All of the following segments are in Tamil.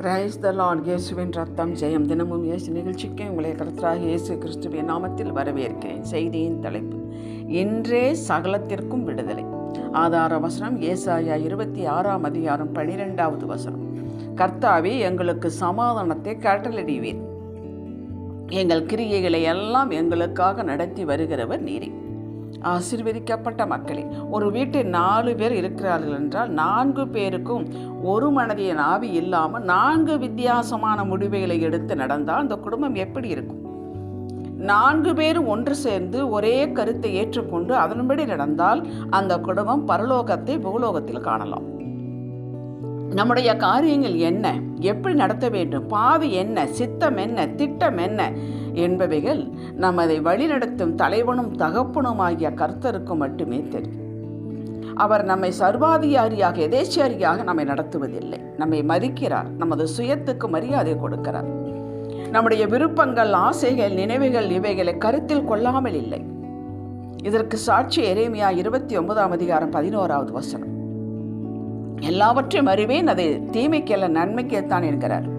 பிரைஸ் த லார்ட் இயேசுவின் ரத்தம் ஜெயம் தினமும் இயேசு நிகழ்ச்சிக்கு உங்களை கருத்தராக இயேசு கிறிஸ்துவின் நாமத்தில் வரவேற்கிறேன். செய்தியின் தலைப்பு இன்றே சகலத்திற்கும் விடுதலை. ஆதார வசனம் ஏசாயா இருபத்தி ஆறாம் அதிகாரம் பனிரெண்டாவது வசனம். கர்த்தாவே எங்களுக்கு சமாதானத்தை கட்டளடிவீர் எங்கள் கிரியைகளை எல்லாம் எங்களுக்காக நடத்தி வருகிறவர் நீரே. ஆசிர்வதிக்கப்பட்ட மக்களே ஒரு வீட்டில் நாலு பேர் இருக்கிறார்கள் என்றால் நான்கு பேருக்கும் ஒரு மனதின் ஆவி இல்லாமல் நான்கு வித்தியாசமான முடிவுகளை எடுத்து நடந்தால் அந்த குடும்பம் எப்படி இருக்கும்? நான்கு பேரும் ஒன்று சேர்ந்து ஒரே கருத்தை ஏற்றுக்கொண்டு அதன்படி நடந்தால் அந்த குடும்பம் பரலோகத்தை பூலோகத்தில் காணலாம். நம்முடைய காரியங்கள் என்ன? எப்படி நடத்த வேண்டும்? பாவி என்ன? சித்தம் என்ன? திட்டம் என்ன? என்பவைகள் நமதை வழிநடத்தும் தலைவனும் தகப்பனுமாகிய கர்த்தருக்கு மட்டுமே தெரியும். அவர் நம்மை சர்வாதிகாரியாக எதேச்சியாரியாக நம்மை நடத்துவதில்லை. நம்மை மதிக்கிறார் நமது சுயத்துக்கு மரியாதை கொடுக்கிறார். நம்முடைய விருப்பங்கள் ஆசைகள் நினைவுகள் இவைகளை கருத்தில் கொள்ளாமல் இல்லை. இதற்கு சாட்சி எரேமியா இருபத்தி ஒன்பதாம் அதிகாரம் பதினோராவது வசனம். எல்லாவற்றையும் அறிவேன் அதை தீமைக்கல்ல நன்மைக்கேத்தான் என்கிறார்.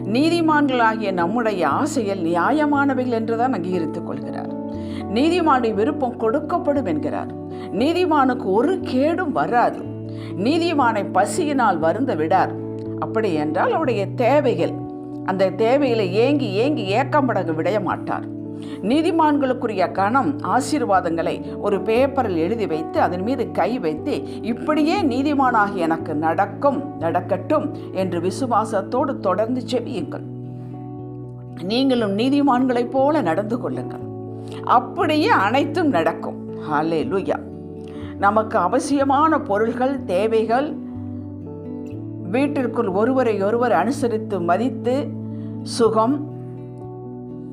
நீதிமான்களாகிய நம்முடைய ஆசையில் நியாயமானவைகள் என்றுதான் அங்கீகரித்துக் கொள்கிறார். நீதிமானுடைய விருப்பம் கொடுக்கப்படும் என்கிறார். நீதிமானுக்கு ஒரு கேடும் வராது. நீதிமானை பசியினால் வருந்த விடார். அப்படி என்றால் அவருடைய தேவைகள் அந்த தேவைகளை ஏங்கி ஏங்கி ஏக்கம்படக விடைய மாட்டார் நீதிமான்களுக்குரிய கணம் ஆசீர்வாதங்களை ஒரு பேப்பரில் எழுதி வைத்து அதன் மீது கை வைத்து இப்படியே நீதிமானாகி எனக்கு நடக்கும் நடக்கட்டும் என்று விசுவாசத்தோடு தொடர்ந்து செவியுங்கள். நீங்களும் நீதிமான்களைப் போல நடந்து கொள்ளுங்கள். அப்படியே அனைத்தும் நடக்கும். ஹலே லுயா நமக்கு அவசியமான பொருள்கள் தேவைகள் வீட்டிற்குள் ஒருவரை ஒருவர் அனுசரித்து மதித்து சுகம்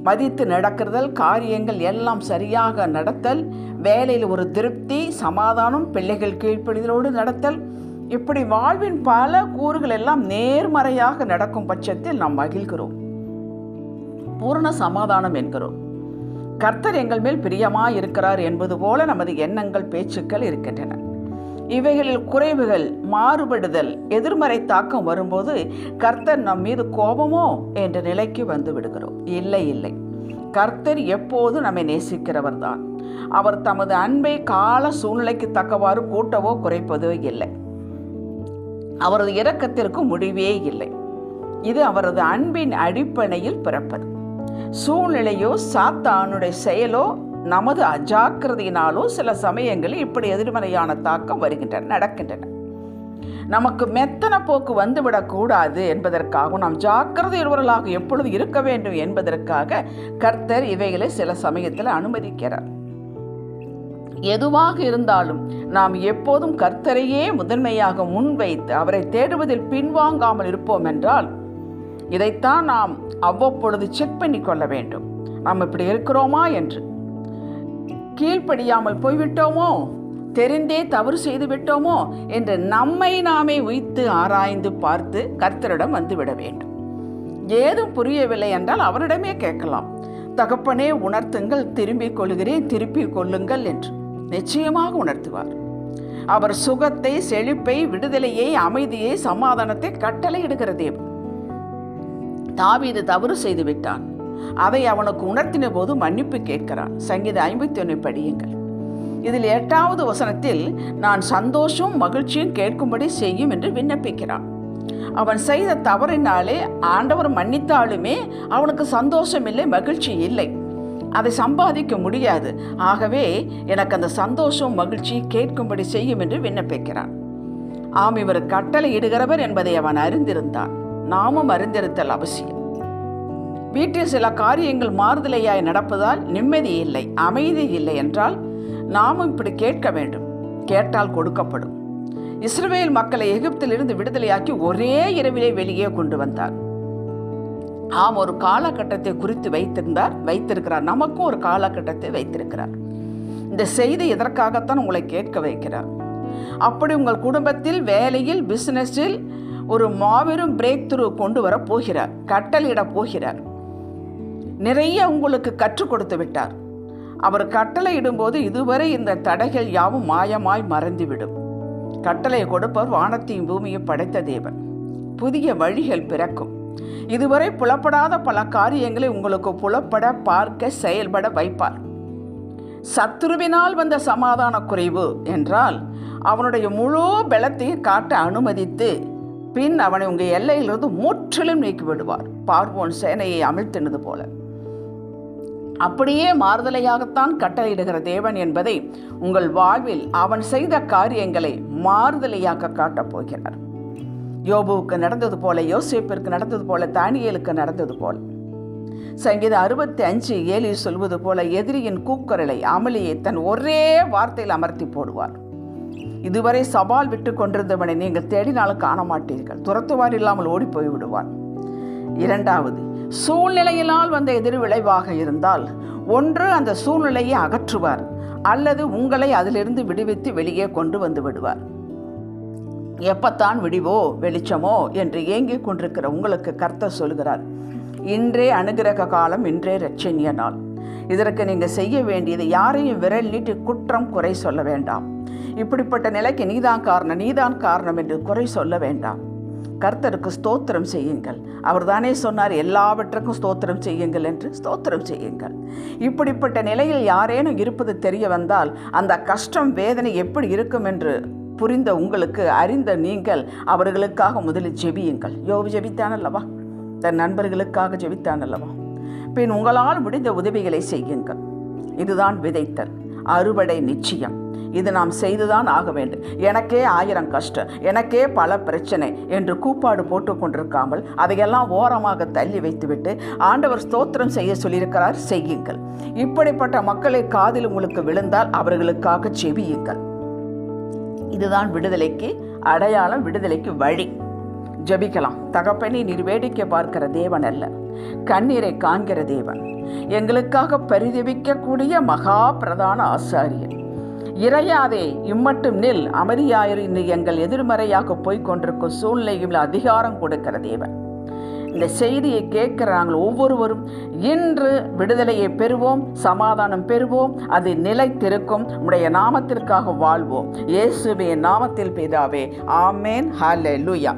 மதித்து நடக்கிறதல் காரியங்கள் எல்லாம் சரியாக நடத்தல் வேலையில் ஒரு திருப்தி சமாதானம் பிள்ளைகள் கீழ்ப்படிதலோடு நடத்தல். இப்படி வாழ்வின் பல கூறுகள் எல்லாம் நேர்மறையாக நடக்கும் பட்சத்தில் நாம் மகிழ்கிறோம். பூர்ண சமாதானம் என்கிறோம். கர்த்தர் எங்கள் மேல் பிரியமாக இருக்கிறார் என்பது போல நமது எண்ணங்கள் பேச்சுக்கள் இருக்கின்றன. இவைகளில் குறைவுகள் மாறுபடுதல் எதிர்மறை தாக்கம் வரும்போது கர்த்தர் நம் மீது கோபமோ என்ற நிலைக்கு வந்து விடுகிறோம். இல்லை இல்லை. கர்த்தர் எப்போதும் நம்மை நேசிக்கிறவர் தான் அவர் தமது அன்பை கால சூழ்நிலைக்கு தக்கவாறு கூட்டவோ குறைப்பதோ இல்லை. அவரது இரக்கத்திற்கு முடிவே இல்லை. இது அவரது அன்பின் அடிப்படையில் பிறப்பது. சூழ்நிலையோ சாத்தானுடைய செயலோ நமது அஜாக்கிரதையினாலும் சில சமயங்களில் இப்படி எதிர்மறையான தாக்கம் வருகின்றன நடக்கின்றன. நமக்கு மெத்தன போக்கு வந்துவிடக்கூடாது என்பதற்காகவும் நாம் ஜாக்கிரதையுள்ளவர்களாக எப்பொழுது இருக்க வேண்டும் என்பதற்காக கர்த்தர் இவைகளை சில சமயத்தில் அனுமதிக்கிறார். எதுவாக இருந்தாலும் நாம் எப்போதும் கர்த்தரையே முதன்மையாக முன்வைத்து அவரை தேடுவதில் பின்வாங்காமல் இருப்போம் என்றால் இதைத்தான் நாம் அவ்வப்பொழுது செக் பண்ணி கொள்ள வேண்டும். நாம் இப்படி இருக்கிறோமா என்று. கீழ்ப்படியாமல் போய்விட்டோமோ? தெரிந்தே தவறு செய்து விட்டோமோ? என்று நம்மை நாமே உய்த்து ஆராய்ந்து பார்த்து கர்த்தரிடம் வந்துவிட வேண்டும். ஏதும் புரியவில்லை என்றால் அவரிடமே கேட்கலாம். தகப்பனே உணர்த்துங்கள் திரும்பிக் கொள்கிறேன் திருப்பிக் கொள்ளுங்கள் என்று நிச்சயமாக உணர்த்துவார். அவர் சுகத்தை செழிப்பை விடுதலையை அமைதியை சமாதானத்தை கட்டளையிடுகிற தேவன். தாவீது தவறு செய்து விட்டான். அதை அவனுக்கு உணர்த்தின போது மன்னிப்பு கேட்கிறான். சங்கீத ஐம்பத்தி ஒன்று படியுங்கள். இதில் எட்டாவது வசனத்தில் நான் சந்தோஷம் மகிழ்ச்சியும் கேட்கும்படி செய்யும் என்று விண்ணப்பிக்கிறான். அவன் செய்த தவறினாலே ஆண்டவர் மன்னித்தாலுமே அவனுக்கு சந்தோஷம் இல்லை மகிழ்ச்சி இல்லை. அதை சம்பாதிக்க முடியாது. ஆகவே எனக்கு அந்த சந்தோஷம் மகிழ்ச்சி கேட்கும்படி செய்யும் என்று விண்ணப்பிக்கிறான். ஆம் இவர் கட்டளை இடுகிறவர் என்பதை அவன் அறிந்திருந்தான். நாமும் அறிந்திருத்தல் அவசியம். வீட்டில் சில காரியங்கள் மாறுதலையாய் நடப்பதால் நிம்மதி இல்லை அமைதி இல்லை என்றால் நாமும் இப்படி கேட்க வேண்டும். கேட்டால் கொடுக்கப்படும். இஸ்ரவேல் மக்களை எகிப்திலிருந்து விடுதலையாக்கி ஒரே இரவிலே வெளியே கொண்டு வந்தார். ஆம் ஒரு காலகட்டத்தை குறித்து வைத்திருந்தார் வைத்திருக்கிறார். நமக்கும் ஒரு காலகட்டத்தை வைத்திருக்கிறார். இந்த செய்தி எதற்காகத்தான் உங்களை கேட்க வைக்கிறார்? அப்படி உங்கள் குடும்பத்தில் வேலையில் பிசினஸில் ஒரு மாபெரும் பிரேக் த்ரூ கொண்டு வர போகிறார் கட்டளையிட போகிறார். நிறைய உங்களுக்கு கற்றுக் கொடுத்து விட்டார். அவர் கட்டளையிடும்போது இதுவரை இந்த தடைகள் யாவும் மாயமாய் மறைந்துவிடும். கட்டளை கொடுப்பவர் வானத்தையும் பூமியும் படைத்த தேவன். புதிய வழிகள் பிறக்கும். இதுவரை புலப்படாத பல காரியங்களை உங்களுக்கு புலப்பட பார்க்க செயல்பட வைப்பார். சத்துருவினால் வந்த சமாதான குறைவு என்றால் அவனுடைய முழு பலத்தையும் காட்ட அனுமதித்து பின் அவனை உங்கள் எல்லையிலிருந்து முற்றிலும் நீக்கி விடுவார் பார்வோன் சேனையை அமிழ்த்தினது போல. அப்படியே மாறுதலையாகத்தான் கட்டளையிடுகிற தேவன் என்பதை உங்கள் வாழ்வில் அவன் செய்த காரியங்களை மாறுதலையாக காட்டப் போகிறார். யோபுவுக்கு நடந்தது போல யோசேப்பிற்கு நடந்தது போல தானியலுக்கு நடந்தது போல. சங்கீத அறுபத்தி அஞ்சு ஏழில் சொல்வது போல எதிரியின் கூக்குரலை அமளியை தன் ஒரே வார்த்தையில் அமர்த்தி போடுவார். இதுவரை சவால் விட்டு கொண்டிருந்தவனை நீங்கள் தேடினாலும் காண மாட்டீர்கள் துரத்துவார் இல்லாமல் ஓடி போய் விடுவான் இரண்டாவது சூழ்நிலையினால் வந்த எதிர்விளைவாக இருந்தால் ஒன்று அந்த சூழ்நிலையை அகற்றுவார் அல்லது உங்களை அதிலிருந்து விடுவித்து வெளியே கொண்டு வந்து விடுவார். எப்பத்தான் விடிவோ வெளிச்சமோ என்று ஏங்கிக் கொண்டிருக்கிற உங்களுக்கு கர்த்தர் சொல்கிறார் இன்றே அனுகிரக காலம் இன்றே ரட்சணிய நாள். இதற்கு நீங்கள் செய்ய வேண்டியது யாரையும் விரல் நீட்டி குற்றம் குறை சொல்ல வேண்டாம். இப்படிப்பட்ட நிலைக்கு நீதான் காரணம் நீதான் காரணம் என்று குறை சொல்ல வேண்டாம். கர்த்தருக்கு ஸ்தோத்திரம் செய்யுங்கள். அவர் தானே சொன்னார் எல்லாவற்றுக்கும் ஸ்தோத்திரம் செய்யுங்கள் என்று ஸ்தோத்திரம் செய்யுங்கள். இப்படிப்பட்ட நிலையில் யாரேனும் இருப்பது தெரிய வந்தால் அந்த கஷ்டம் வேதனை எப்படி இருக்கும் என்று புரிந்த உங்களுக்கு அறிந்த நீங்கள் அவர்களுக்காக முதலில் ஜெபியுங்கள். யோபு ஜெபித்தான் அல்லவா? தன் நண்பர்களுக்காக ஜெபித்தான் அல்லவா? பின் உங்களால் முடிந்த உதவிகளை செய்யுங்கள். இதுதான் விதைத்தல். அறுவடை நிச்சயம். இது நாம் செய்துதான் ஆக வேண்டும். எனக்கே ஆயிரம் கஷ்டம் எனக்கே பல பிரச்சனை என்று கூப்பாடு போட்டு கொண்டிருக்காமல் அதையெல்லாம் ஓரமாக தள்ளி வைத்துவிட்டு ஆண்டவர் ஸ்தோத்திரம் செய்ய சொல்லியிருக்கிறார் செய்யுங்கள். இப்படிப்பட்ட மக்களை காதில் உங்களுக்கு விழுந்தால் அவர்களுக்காக செவியுங்கள் இதுதான் விடுதலைக்கு அடையாளம் விடுதலைக்கு வழி. ஜபிக்கலாம். தகப்பனை நீர் வேடிக்கை பார்க்கிற தேவன் அல்ல. கண்ணீரை காண்கிற தேவன். எங்களுக்காக பரிதவிக்கக்கூடிய மகா பிரதான ஆசாரியன் இறையாதே இம்மட்டும் நில் அமைதியாயிரு இன்று எங்கள் எதிர்மறையாக போய்க் கொண்டிருக்கும் சூழ்நிலையில் அதிகாரம் கொடுக்கிற தேவன். இந்த செய்தியை கேட்கிற நாங்கள் ஒவ்வொருவரும் இன்று விடுதலையை பெறுவோம் சமாதானம் பெறுவோம் அது நிலைத்திருக்கும் உடைய நாமத்திற்காக வாழ்வோம். இயேசுவே நாமத்தில் பிதாவே ஆமேன் ஹalleluya.